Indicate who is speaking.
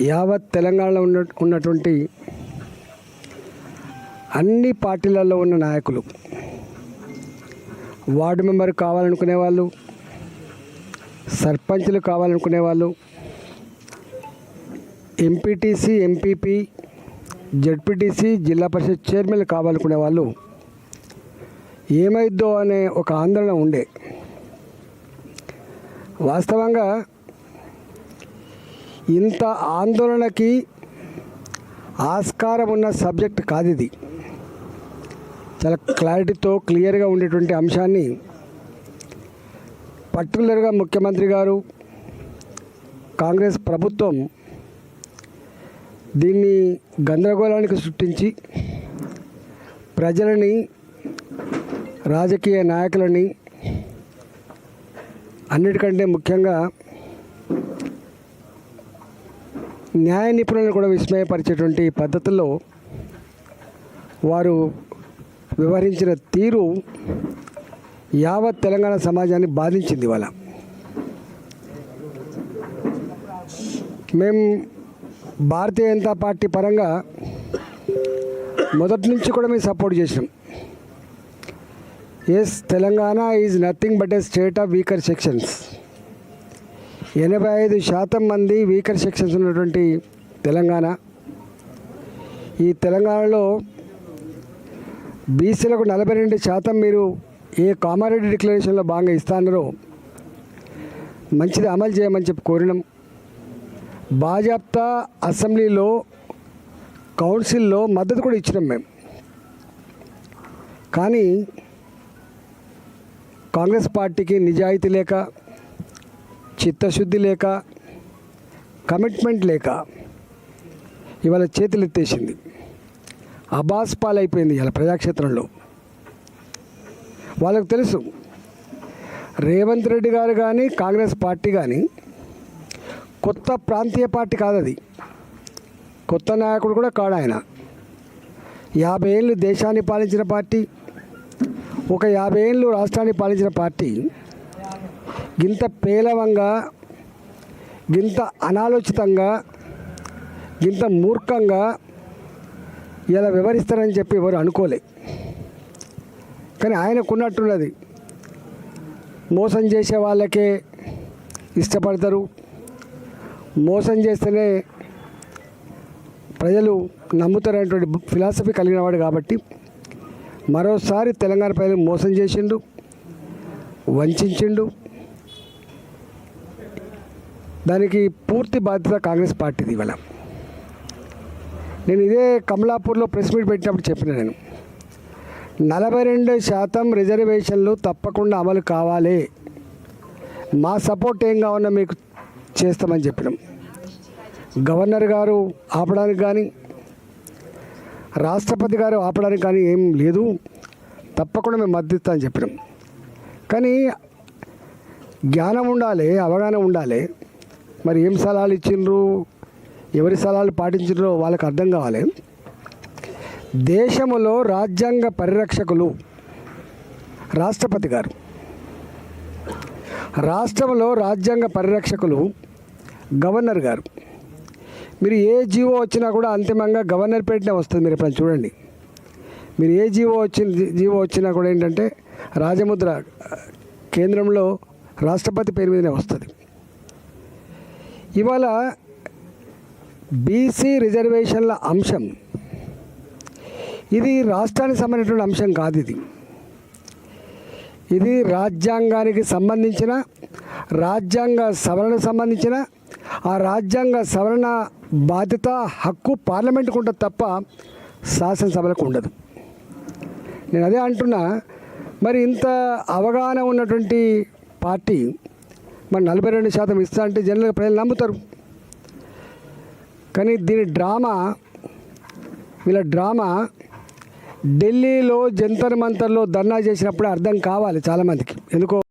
Speaker 1: యావత్ తెలంగాణలో ఉన్న ఉన్నటువంటి అన్ని పార్టీలలో ఉన్న నాయకులు వార్డు మెంబర్ కావాలనుకునే వాళ్ళు సర్పంచ్లు కావాలనుకునే వాళ్ళు ఎంపీటీసీ ఎంపీపీ జడ్పీటీసీ జిల్లా పరిషత్ చైర్మన్ కావాలనుకునే వాళ్ళు ఏమైద్దో అనే ఒక ఆందోళన ఉండే. వాస్తవంగా ఇంత ఆందోళనకి ఆస్కారం ఉన్న సబ్జెక్ట్ కాదు ఇది చాలా క్లారిటీతో క్లియర్గా ఉండేటువంటి అంశాన్ని పర్టికులర్గా ముఖ్యమంత్రి గారు కాంగ్రెస్ ప్రభుత్వం దీన్ని గందరగోళానికి సృష్టించి ప్రజలని రాజకీయ నాయకులని అన్నిటికంటే ముఖ్యంగా న్యాయ నిపుణులను కూడా విస్మయపరిచేటువంటి పద్ధతుల్లో వారు వ్యవహరించిన తీరు యావత్ తెలంగాణ సమాజాన్ని బాధించింది ఇవాళ. మేము భారతీయ జనతా పార్టీ పరంగా మొదటి నుంచి కూడా మేము సపోర్ట్ చేసినాం. Yes Telangana is nothing but a state of weaker sections ఎనభై ఐదు శాతం మంది వీకర్ సెక్షన్స్ ఉన్నటువంటి తెలంగాణ. ఈ తెలంగాణలో బీసీలకు నలభై రెండు శాతం మీరు ఏ కామారెడ్డి డిక్లరేషన్లో భాగంగా ఇస్తానో మంచిది అమలు చేయమని చెప్పి కోరినాం. బాజాప్తా అసెంబ్లీలో కౌన్సిల్లో మద్దతు కూడా ఇచ్చినాం మేము. కానీ కాంగ్రెస్ పార్టీకి నిజాయితీ లేక చిత్తశుద్ధి లేక కమిట్మెంట్ లేక ఇవాళ చేతులు ఎత్తేసింది అబాస్ పాలైపోయింది ఇలా ప్రజాక్షేత్రంలో. వాళ్ళకు తెలుసు రేవంత్ రెడ్డి గారు కానీ కాంగ్రెస్ పార్టీ కానీ కొత్త ప్రాంతీయ పార్టీ కాదు అది కొత్త నాయకుడు కూడా కాడు ఆయన. యాభై ఏళ్ళు దేశాన్ని పాలించిన పార్టీ ఒక యాభై ఏళ్ళు రాష్ట్రాన్ని పాలించిన పార్టీ గింత పేలవంగా గింత అనాలోచితంగా గింత మూర్ఖంగా ఇలా వివరిస్తారని చెప్పి ఎవరు అనుకోలే. కానీ ఆయనకున్నట్టున్నది. మోసం చేసే వాళ్ళకే ఇష్టపడతారు. మోసం చేస్తేనే ప్రజలు నమ్ముతారనేటువంటి ఫిలాసఫీ కలిగిన వాడు కాబట్టి మరోసారి తెలంగాణ ప్రజలు మోసం చేసిండు వంచిండు దానికి పూర్తి బాధ్యత కాంగ్రెస్ పార్టీది ఇవాళ. నేను ఇదే కమలాపూర్లో ప్రెస్ మీట్ పెట్టినప్పుడు చెప్పిన నేను. నలభై రెండు శాతం రిజర్వేషన్లు తప్పకుండా అమలు కావాలి. మా సపోర్ట్ ఏం కావాలన్నా మీకు చేస్తామని చెప్పినాం. గవర్నర్ గారు ఆపడానికి కానీ రాష్ట్రపతి గారు ఆపడానికి కానీ ఏం లేదు. తప్పకుండా మేము మద్దతు అని చెప్పినాం. కానీ జ్ఞానం ఉండాలి అవగాహన ఉండాలి. మరి ఏం సలహాలు ఇచ్చిండ్రు? ఎవరి సలహాలు పాటించిండ్రో వాళ్ళకి అర్థం కావాలి. దేశంలో రాజ్యాంగ పరిరక్షకులు రాష్ట్రపతి గారు. రాష్ట్రంలో రాజ్యాంగ పరిరక్షకులు గవర్నర్ గారు. మీరు ఏ జీవో వచ్చినా కూడా అంతిమంగా గవర్నర్ పేటనే వస్తుంది మీరు ఇప్పుడు చూడండి. మీరు ఏ జీవో వచ్చిన జీవో వచ్చినా కూడా ఏంటంటే రాజముద్ర కేంద్రంలో రాష్ట్రపతి పేరు మీదనే వస్తుంది. ఇవాళ బీసీ రిజర్వేషన్ల అంశం. ఇది రాష్ట్రానికి సంబంధించిన అంశం కాదు ఇది. ఇది రాజ్యాంగానికి సంబంధించిన రాజ్యాంగ సవరణకు సంబంధించిన ఆ రాజ్యాంగ సవరణ బాధ్యత హక్కు పార్లమెంట్కి ఉంటుంది తప్ప శాసనసభలకు ఉండదు. నేను అదే అంటున్నా మరి ఇంత అవగాహన ఉన్నటువంటి పార్టీ మరి నలభై రెండు శాతం ఇస్తా అంటే జనరల్గా ప్రజలు నమ్ముతారు. కానీ దీని డ్రామా వీళ్ళ డ్రామా ఢిల్లీలో జంతర్ మంతర్లో ధర్నా చేసినప్పుడు అర్థం కావాలి చాలామందికి. ఎందుకో